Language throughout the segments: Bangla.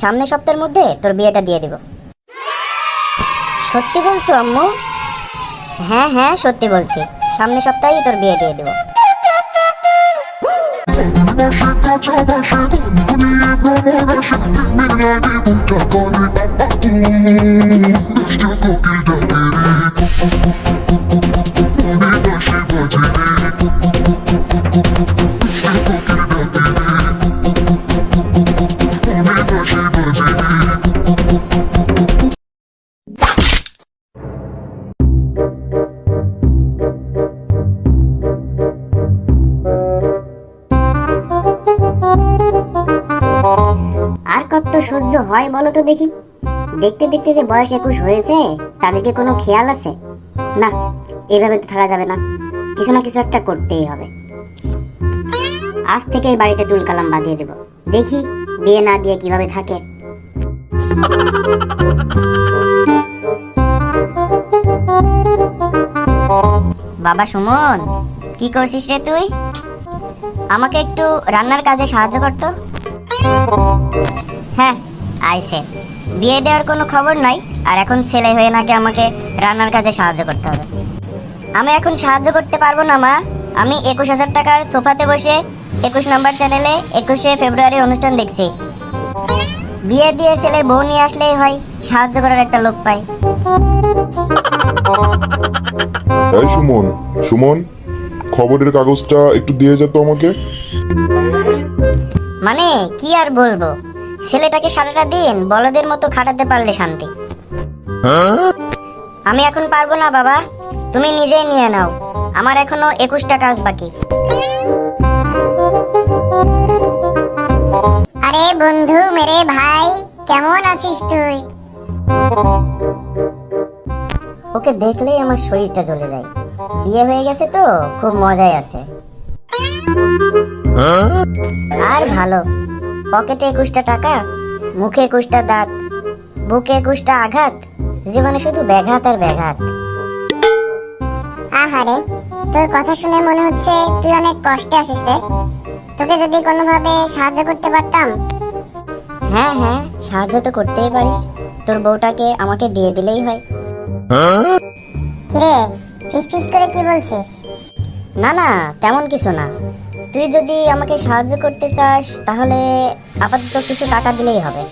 সামনের সপ্তাহের মধ্যে তোর বিয়েটা দিয়ে দিব। সত্যি বলছো, আম্মু? হ্যাঁ হ্যাঁ সত্যি বলছি। সামনের সপ্তাহেই তোর বিয়ে দিয়ে দেবো। আর সহ্য হয় বলো তো দেখি? দেখতে দেখতে যে বয়স একুশ হয়েছে তাদেরকে কোনো খেয়াল আছে? না, এভাবে তো থাকা যাবে না। কিছু না কিছু একটা করতেই হবে। আজ থেকে এই বাড়িতে দুল কালাম বাঁধিয়ে দেব। দেখি, বিয়ে না দিয়ে কীভাবে থাকে। বাবা সুমন, কি করছিস রে তুই? আমাকে একটু রান্নার কাজে সাহায্য করতো? হ্যাঁ। আইসে বিয়ে দেওয়ার কোনো খবর নাই আর এখন ছেলে হয়ে নাকি আমাকে রান্নার কাজে সাহায্য করতে হবে। আমি এখন সাহায্য করতে পারব না মা। আমি একুশ হাজার টাকার সোফাতে বসে একুশ নম্বর চ্যানেলে একুশে ফেব্রুয়ারির অনুষ্ঠান দেখছি। বিয়ে দিয়ে ছেলের বউ নিয়ে আসলেই হয় সাহায্য করার একটা লোক পাই। এই সুমন সুমন খবরের কাগজটা একটু দিয়ে যেত আমাকে। মানে কি আর বলব? ছেলেটাকে সারাটা দিন বলদের মতো খাটাতে পারলে শান্তি। আমি এখন পারব না বাবা তুমি নিজেই নিয়ে নাও। আমার এখনও একুশটা কাজ বাকি। আরে বন্ধু মেরে ভাই কেমন আছিস তুই? ওকে দেখলেই আমার শরীরটা জ্বলে যায়। বিয়ে হয়ে গেছে তো খুব মজায় আছে। আর ভালো। পকেটে একুশটা টাকা মুখে একুশটা দাঁত বুকে একুশটা আঘাত জীবনে শুধু ব্যাঘাত আর ব্যাঘাত। আহারে তোর কথা শুনে মনে হচ্ছে তুই অনেক কষ্টে আছিস রে। তোকে যদি কোনোভাবে সাহায্য করতে পারতাম। হ্যাঁ হ্যাঁ সাহায্য তো করতেই পারিস। তোর বউটাকে আমাকে দিয়ে দিলেই হয়। কিরে ফিস ফিস করে কি বলছিস? না না তেমন কিছু না। তুই যদি আমাকে সাহায্য করতে চাস তাহলে আপাতত কিছু টাকা দিলেই হবে।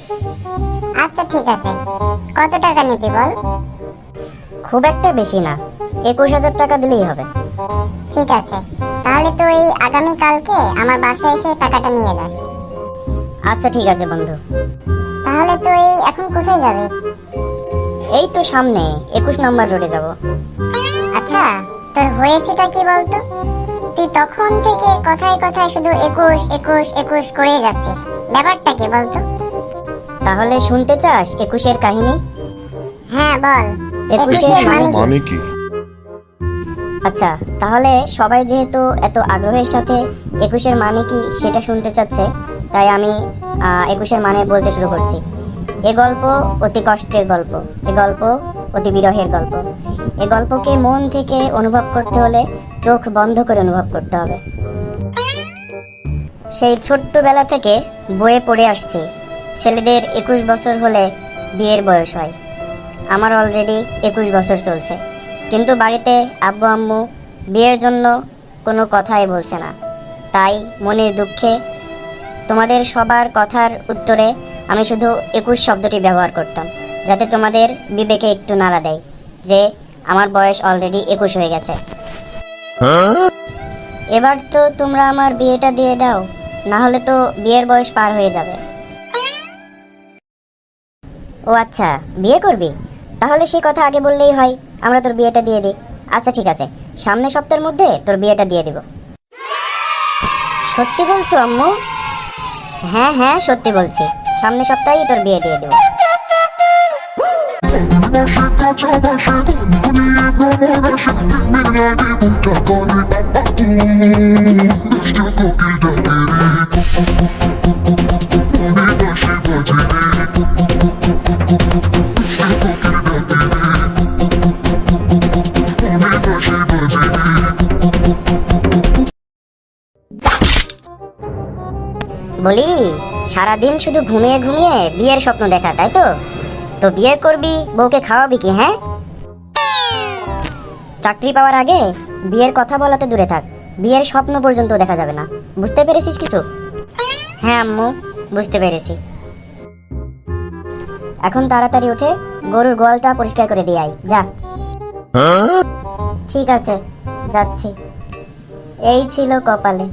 আচ্ছা ঠিক আছে। কত টাকা নিবি বল? খুব একটা বেশি না। একুশ হাজার টাকা দিলেই হবে। ঠিক আছে। তাহলে তুই আগামী কালকে আমার বাসায় এসে টাকাটা নিয়ে যাস। আচ্ছা ঠিক আছে বন্ধু। তাহলে তুই এখন কোথায় যাবি? এই তো সামনে একুশ নম্বর রোডে যাব। আচ্ছা তোর হয়েছেটা কি বলতো? তখন থেকে কথায় কথায় শুধু একুশ একুশ একুশ করে যাচ্ছিস। ব্যাপারটা কি বলতো? তাহলে শুনতে চাস একুশের কাহিনী? হ্যাঁ বল। একুশের মানে কি? মানে আচ্ছা তাহলে সবাই যেহেতু এত আগ্রহের সাথে একুশের মানে কি সেটা শুনতে চাচ্ছে তাই আমি আহ, একুশের মানে বলতে শুরু করছি। এ গল্প অতি কষ্টের গল্প। এ গল্প অতি বিরহের গল্প। এ গল্পকে মন থেকে অনুভব করতে হলে চোখ বন্ধ করে অনুভব করতে হবে। সেই ছোট্টবেলা থেকে বয়ে পড়ে আসছি। ছেলেদের একুশ বছর হলে বিয়ের বয়স হয়। আমার অলরেডি একুশ বছর চলছে। কিন্তু বাড়িতে আব্বু, আম্মু বিয়ের জন্য কোনো কথাই বলছে না। তাই মনের দুঃখে তোমাদের সবার কথার উত্তরে আমি শুধু একুশ শব্দটি ব্যবহার করতাম। যাতে তোমাদের বিবেকে একটু নাড়া দেয়, যে আমার বয়স অলরেডি একুশ হয়ে গেছে। এবার তো তোমরা আমার বিয়েটা দিয়ে দাও, না হলে তো বিয়ের বয়স পার হয়ে যাবে। ও আচ্ছা বিয়ে করবি? তাহলে সেই কথা আগে বললেই হয়, আমরা তোর বিয়েটা দিয়ে দিই। আচ্ছা ঠিক আছে, সামনের সপ্তাহের মধ্যে তোর বিয়েটা দিয়ে দিব। সত্যি বলছো, আম্মু? হ্যাঁ হ্যাঁ সত্যি বলছি। সামনের সপ্তাহেই তোর বিয়ে দিয়ে দেবো। বলি সারাদিন শুধু ঘুমিয়ে ঘুমিয়ে বিয়ের স্বপ্ন দেখা তাই তো? তো বিয়ে করবি, বউকে খাওয়াবি কি হ্যাঁ? চাকরি পাওয়ার আগে বিয়ের কথা বলাতে দূরে থাক। বিয়ের স্বপ্ন পর্যন্ত দেখা যাবে না। বুঝতে পেরেছিস কিছু? হ্যাঁ আম্মু, বুঝতে পেরেছি। এখন তাড়াতাড়ি উঠে গরুর গোয়ালটা পরিষ্কার করে দিয়ে আয়। যা। ঠিক আছে, যাচ্ছি। এই ছিল কপালে।